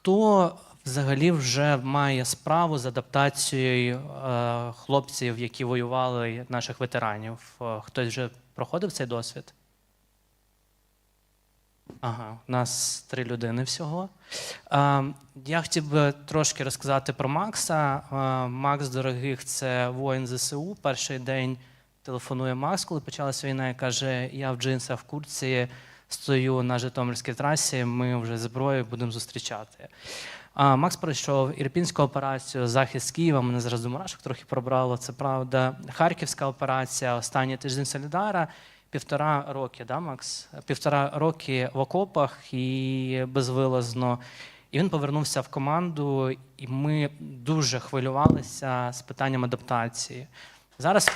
Хто взагалі вже має справу з адаптацією е, хлопців, які воювали, наших ветеранів? Е, Хтось вже проходив цей досвід? Ага, у нас три людини всього. Е, я хотів би трошки розказати про Макса. Макс дорогих це воїн ЗСУ. Перший день телефонує Макс, коли почалася війна, і каже: Я в джинсах в курці стою на Житомирській трасі, ми вже з зброєю будемо зустрічати. А, Макс пройшов ірпінську операцію, захист Києва. Мене зараз до мурашок трохи пробрало, це правда. Харківська операція, останній тиждень Солідара. Півтора роки, да, Макс? Півтора роки в окопах і безвилазно. І він повернувся в команду, і ми дуже хвилювалися з питанням адаптації. Зараз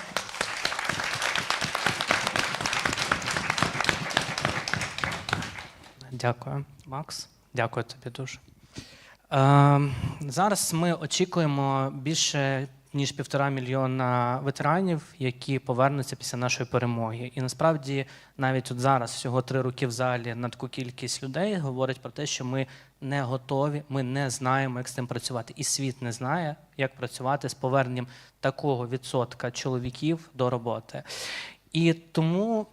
Дякую, Макс. Дякую тобі дуже. Е, зараз ми очікуємо більше ніж півтора мільйона ветеранів, які повернуться після нашої перемоги. І насправді навіть от зараз, всього три роки в залі, на таку кількість людей говорить про те, що ми не готові, ми не знаємо, як з цим працювати. І світ не знає, як працювати з поверненням такого відсотка чоловіків до роботи. І тому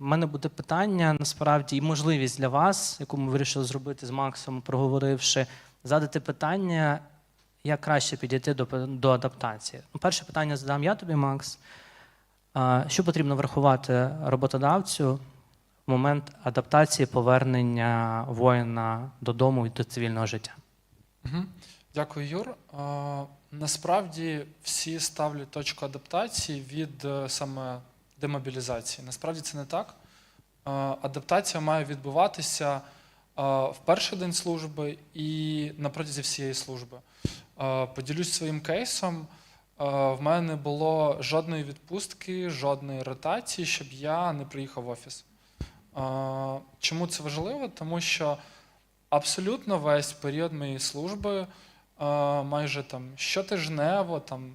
у мене буде питання насправді і можливість для вас, яку ми вирішили зробити з Максом, проговоривши, задати питання, як краще підійти до, до адаптації. Ну, Перше питання задам я тобі, Макс. Що потрібно врахувати роботодавцю в момент адаптації повернення воїна додому і до цивільного життя? Дякую, Юр. Насправді всі ставлять точку адаптації від е, саме демобілізації. Насправді це не так. Е, адаптація має відбуватися е, в перший день служби і на протязі всієї служби. Е, поділюсь своїм кейсом. В мене не було жодної відпустки, жодної ротації, щоб я не приїхав в офіс. Чому це важливо? Тому що абсолютно весь період моєї служби, майже там щотижнево, там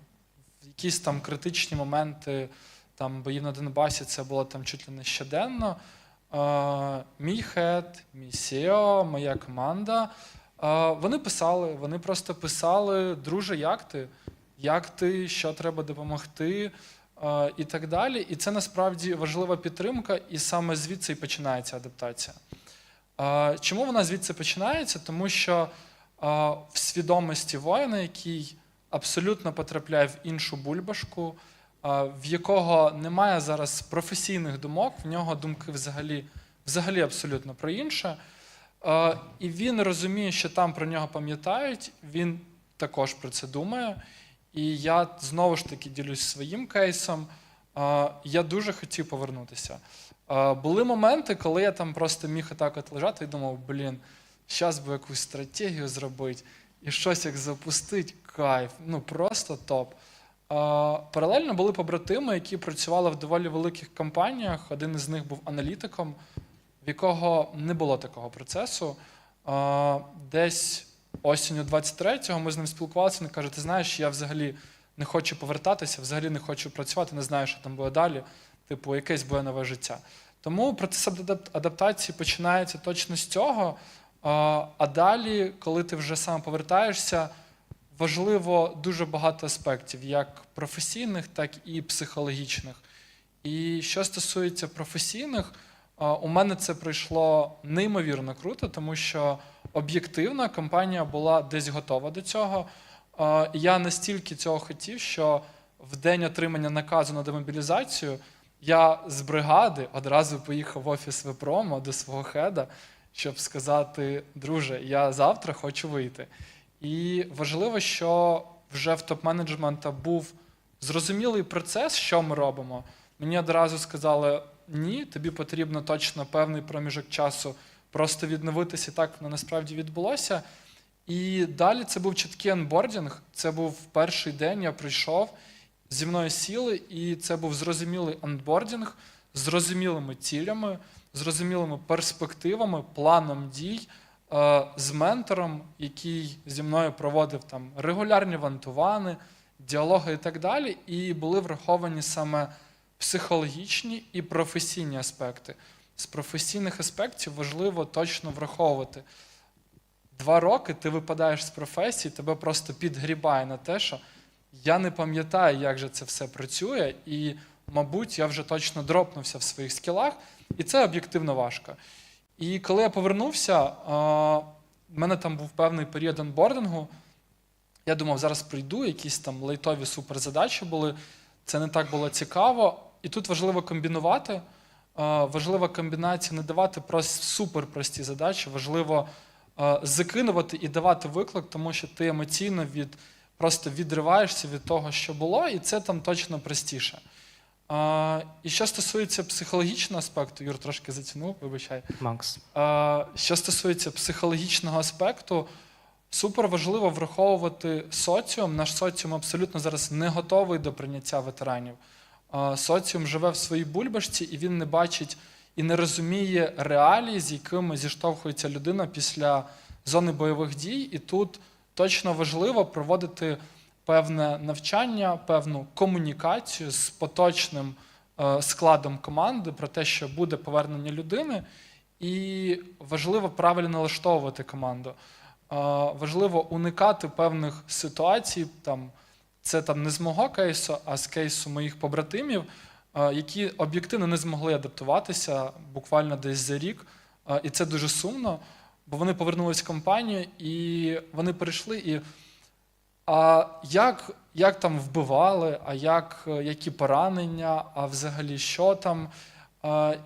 якісь там критичні моменти там боїв на Донбасі, це було там чуть ли не щоденно. Е, Мій хед, мій SEO, моя команда. е, Вони писали, вони просто писали, друже, як ти? Як ти, що треба допомогти, е, і так далі. І це насправді важлива підтримка, і саме звідси і починається адаптація. Е, Чому вона звідси починається? Тому що е, в свідомості воїна, який абсолютно потрапляє в іншу бульбашку, в якого немає зараз професійних думок, в нього думки взагалі, взагалі абсолютно про інше. І він розуміє, що там про нього пам'ятають, він також про це думає. І я знову ж таки ділюсь своїм кейсом. Я дуже хотів повернутися. Були моменти, коли я там просто міг отак от лежати і думав, блін, зараз би якусь стратегію зробити і щось як запустити, кайф. Ну просто топ. Паралельно були побратими, які працювали в доволі великих компаніях. Один із них був аналітиком, в якого не було такого процесу. Десь осінню 23-го ми з ним спілкувалися, він каже: ти знаєш, я взагалі не хочу повертатися, взагалі не хочу працювати, не знаю, що там буде далі. Типу, якесь буде нове життя. Тому процес адаптації починається точно з цього. А далі, коли ти вже сам повертаєшся, важливо дуже багато аспектів, як професійних, так і психологічних. І що стосується професійних, у мене це пройшло неймовірно круто, тому що об'єктивно компанія була десь готова до цього. Я настільки цього хотів, що в день отримання наказу на демобілізацію я з бригади одразу поїхав в офіс Вепромо до свого хеда, щоб сказати, друже, я завтра хочу вийти. І важливо, що вже в топ-менеджмента був зрозумілий процес, що ми робимо. Мені одразу сказали: ні, тобі потрібно точно певний проміжок часу просто відновитися, так воно насправді відбулося. І далі це був чіткий анбордінг. Це був перший день, я прийшов, зі мною сіли, і це був зрозумілий анбордінг з зрозумілими цілями, зрозумілими перспективами, планом дій, з ментором, який зі мною проводив там регулярні вантувани, діалоги і так далі. І були враховані саме психологічні і професійні аспекти. З професійних аспектів важливо точно враховувати. два роки ти випадаєш з професії, тебе просто підгрібає на те, що я не пам'ятаю, як же це все працює, і, мабуть, я вже точно дропнувся в своїх скілах, і це об'єктивно важко. І коли я повернувся, в мене там був певний період онбордингу. Я думав, зараз прийду, якісь там лайтові суперзадачі були. Це не так було цікаво. І тут важливо комбінувати. Важлива комбінація не давати суперпрості задачі, важливо закинувати і давати виклик, тому що ти емоційно від, просто відриваєшся від того, що було, і це там точно простіше. Е, І що стосується психологічного аспекту, Юр трошки затягнув, вибачай. Макс. Е, Що стосується психологічного аспекту, супер важливо враховувати соціум. Наш соціум абсолютно зараз не готовий до прийняття ветеранів. Е, Соціум живе в своїй бульбашці, і він не бачить і не розуміє реалії, з якими зіштовхується людина після зони бойових дій. І тут точно важливо проводити певне навчання, певну комунікацію з поточним е, складом команди про те, що буде повернення людини. І важливо правильно налаштовувати команду. Е, Важливо уникати певних ситуацій. Там, це там не з мого кейсу, а з кейсу моїх побратимів, е, які об'єктивно не змогли адаптуватися буквально десь за рік. І це дуже сумно, бо вони повернулись в компанію і вони перейшли. І а як, як там вбивали, а як, е, які поранення, а взагалі що там? Е,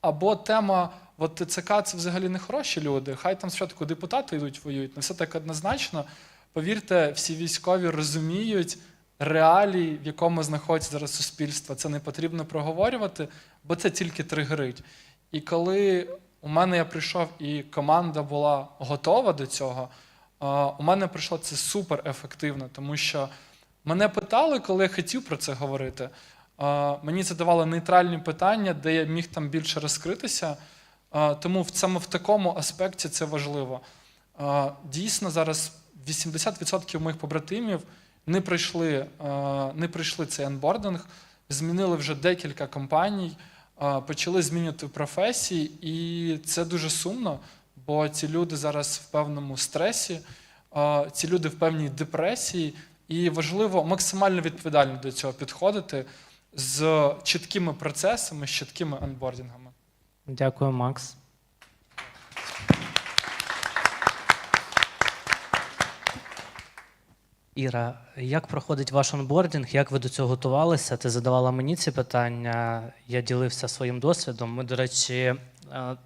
Або тема, от ТЦК це взагалі не хороші люди. Хай там спочатку депутати йдуть воюють, не все так однозначно. Повірте, всі військові розуміють реалії, в якому знаходиться зараз суспільство. Це не потрібно проговорювати, бо це тільки тригерить. І коли у мене я прийшов і команда була готова до цього, у мене прийшло це супер ефективно, тому що мене питали, коли я хотів про це говорити. Мені задавали нейтральні питання, де я міг там більше розкритися. Тому саме в такому аспекті це важливо. Дійсно, зараз 80% моїх побратимів не пройшли, не пройшли цей анбординг, змінили вже декілька компаній, почали змінювати професії, і це дуже сумно, бо ці люди зараз в певному стресі, ці люди в певній депресії, і важливо максимально відповідально до цього підходити з чіткими процесами, з чіткими анбордингами. Дякую, Макс. Іра, як проходить ваш онбордінг? Як ви до цього готувалися? Ти задавала мені ці питання, я ділився своїм досвідом. Ми, до речі,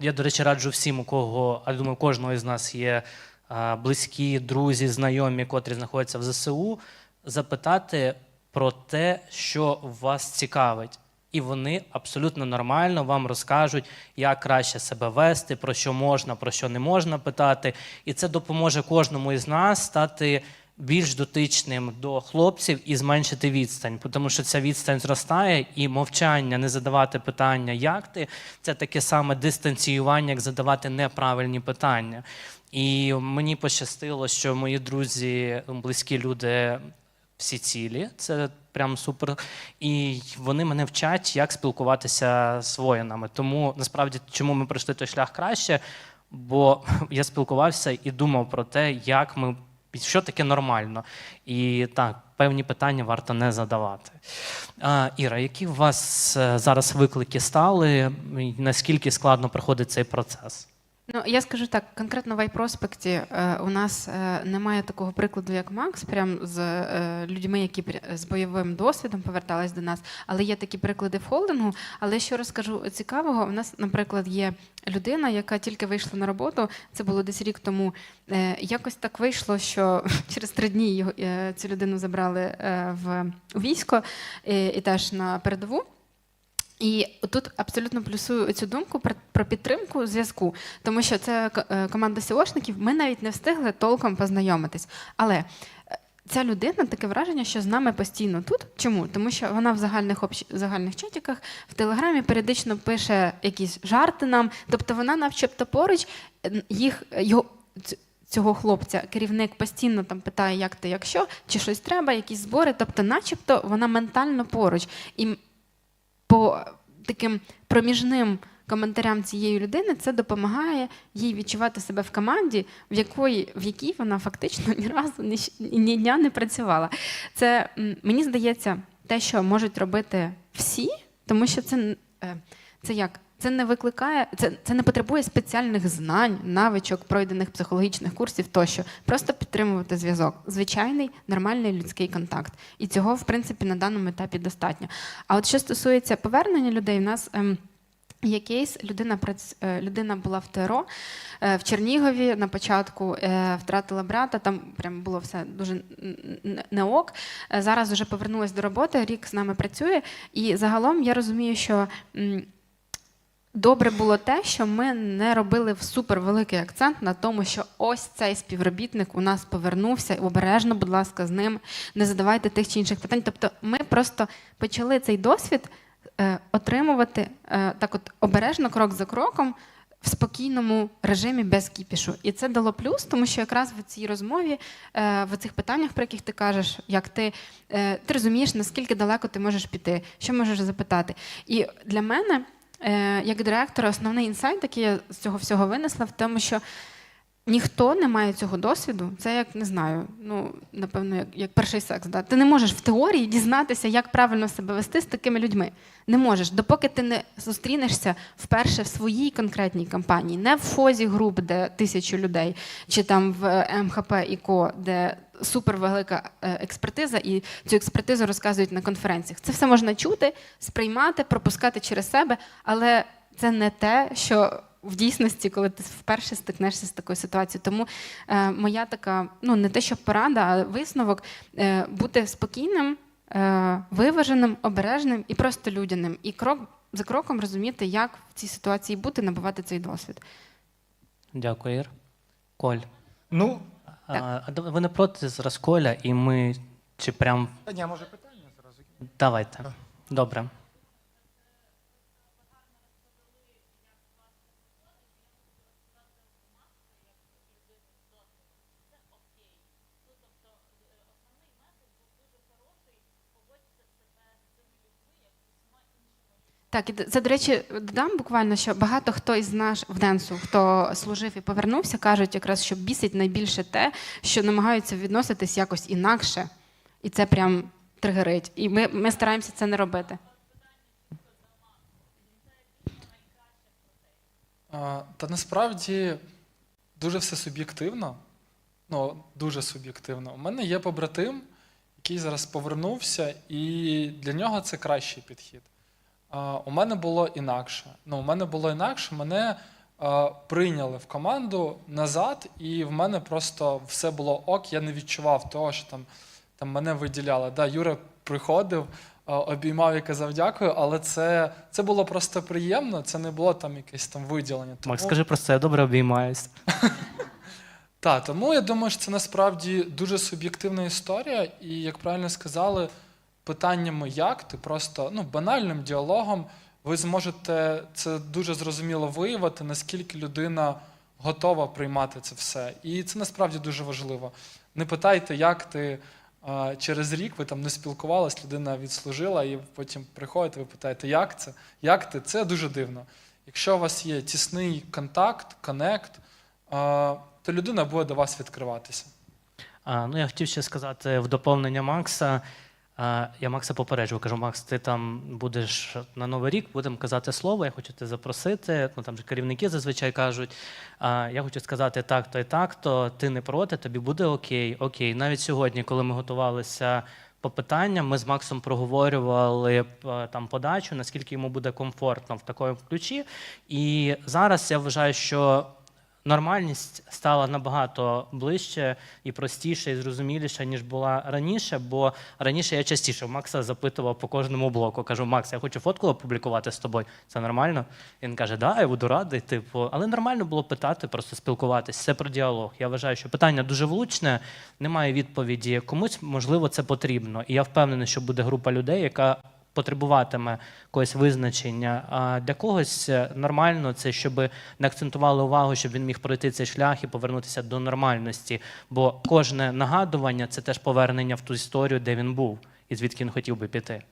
я, до речі, раджу всім, у кого, а думаю, кожного із нас є е, близькі, друзі, знайомі, котрі знаходяться в ЗСУ, запитати про те, що вас цікавить. І вони абсолютно нормально вам розкажуть, як краще себе вести, про що можна, про що не можна питати. І це допоможе кожному із нас стати більш дотичним до хлопців і зменшити відстань, тому що ця відстань зростає, і мовчання, не задавати питання, як ти, це таке саме дистанціювання, як задавати неправильні питання. І мені пощастило, що мої друзі, близькі люди всі цілі. Це прям супер. І вони мене вчать, як спілкуватися з воїнами. Тому насправді, чому ми пройшли той шлях краще? Бо я спілкувався і думав про те, як ми. Що таке нормально? І так, певні питання варто не задавати. А, Іра, які у вас е, зараз виклики стали? Наскільки складно проходить цей процес? Ну, я скажу так, конкретно в iProspect е, у нас е, немає такого прикладу, як Макс, прям з е, людьми, які з бойовим досвідом повертались до нас. Але є такі приклади в холдингу. Але що розкажу цікавого, у нас, наприклад, є людина, яка тільки вийшла на роботу. Це було десь рік тому. Якось так вийшло, що через три дні цю людину забрали в військо і теж на передову. І тут абсолютно плюсую цю думку про, підтримку зв'язку, тому що це е, команда сіошників. Ми навіть не встигли толком познайомитись. Але е, ця людина таке враження, що з нами постійно тут. Чому? Тому що вона в загальних общ... загальних чатіках в телеграмі періодично пише якісь жарти нам. Тобто вона, начебто, поруч їх його. Цього хлопця керівник постійно там питає, як ти, якщо, чи щось треба, якісь збори. Тобто, начебто, вона ментально поруч. І таким проміжним коментарям цієї людини, це допомагає їй відчувати себе в команді, в якої в якій вона фактично ні разу ні, ні дня не працювала. Це мені здається, те, що можуть робити всі, тому що це, е, це як. Це не викликає, це, це не потребує спеціальних знань, навичок, пройдених психологічних курсів тощо. Просто підтримувати зв'язок. Звичайний нормальний людський контакт. І цього, в принципі, на даному етапі достатньо. А от що стосується повернення людей, у нас. Ем, Є кейс, людина прац... е, людина була в ТРО е, в Чернігові на початку е, втратила брата. Там прям було все дуже не ок. Зараз вже повернулась до роботи. Рік з нами працює. І загалом я розумію, що добре було те, що ми не робили супервеликий акцент на тому, що ось цей співробітник у нас повернувся. Обережно, будь ласка, з ним не задавайте тих чи інших питань. Тобто, ми просто почали цей досвід е, отримувати е, так, от обережно, крок за кроком. В спокійному режимі без кіпішу. І це дало плюс, тому що якраз в цій розмові, е, в цих питаннях, про яких ти кажеш, як ти, е, ти розумієш, наскільки далеко ти можеш піти, що можеш запитати. І для мене, як директора, основний інсайт, який я з цього всього винесла, в тому, що ніхто не має цього досвіду. Це як не знаю, ну напевно, як, як перший секс. Да? Ти не можеш в теорії дізнатися, як правильно себе вести з такими людьми. Не можеш, допоки ти не зустрінешся вперше в своїй конкретній компанії, не в фозі груп, де тисячу людей, чи там в е, МХП і КО, де супервелика е, експертиза, і цю експертизу розказують на конференціях. Це все можна чути, сприймати, пропускати через себе, але це не те, що в дійсності, коли ти вперше стикнешся з такою ситуацією. Тому е, моя така, ну не те, що порада, а висновок е, бути спокійним, е, виваженим, обережним і просто людяним. І крок за кроком розуміти, як в цій ситуації бути, набувати цей досвід. Дякую, Ір. Коль. Ну, А, а ви не проти зараз Коля, і ми чи прям та ні, може питання зразу. давайте. Добре. Так, і це, до речі, додам буквально, що багато хто із наш в Денсу, хто служив і повернувся, кажуть якраз, що бісить найбільше те, що намагаються відноситись якось інакше. І це прям тригерить. І ми, ми стараємося це не робити. А, Та насправді дуже все суб'єктивно. Ну, дуже суб'єктивно. У мене є побратим, який зараз повернувся, і для нього це кращий підхід. У мене було інакше. Ну, у мене було інакше, мене прийняли в команду назад, і в мене просто все було ок, я не відчував того, що там, там мене виділяли. Да, Юра приходив, обіймав і казав дякую, але це, це було просто приємно, це не було там якесь там виділення. Макс, скажи про це, я добре обіймаюсь. Так, тому я думаю, що це насправді дуже суб'єктивна історія, і як правильно сказали, питаннями як ти просто ну, банальним діалогом ви зможете це дуже зрозуміло виявити, наскільки людина готова приймати це все. І це насправді дуже важливо. Не питайте, як ти через рік ви там не спілкувалась, людина відслужила, і потім приходите, ви питаєте, як це? Як ти? Це дуже дивно. Якщо у вас є тісний контакт, коннект, то людина буде до вас відкриватися. А, ну, я хотів ще сказати в доповнення Макса. Я Макса попереджував, кажу, Макс, ти там будеш на Новий рік, будемо казати слово, я хочу тебе запросити. Ну там же керівники зазвичай кажуть. Я хочу сказати так-то і так-то, ти не проти, тобі буде окей, окей. Навіть сьогодні, коли ми готувалися по питанням, ми з Максом проговорювали е, там подачу, наскільки йому буде комфортно в такому ключі. І зараз я вважаю, що нормальність стала набагато ближче і простіше, і зрозуміліше, ніж була раніше. Бо раніше я частіше Макса запитував по кожному блоку. Кажу, Макс, я хочу фотку опублікувати з тобою. Це нормально? Він каже, да, я буду радий. Типу, але нормально було питати, просто спілкуватися. Це про діалог. Я вважаю, що питання дуже влучне, немає відповіді. Комусь можливо це потрібно. І я впевнений, що буде група людей, яка потребуватиме якогось визначення. А для когось е, нормально це, щоб не акцентували увагу, щоб він міг пройти цей шлях і повернутися до нормальності. Бо кожне нагадування це теж повернення в ту історію, де він був і звідки він хотів би піти.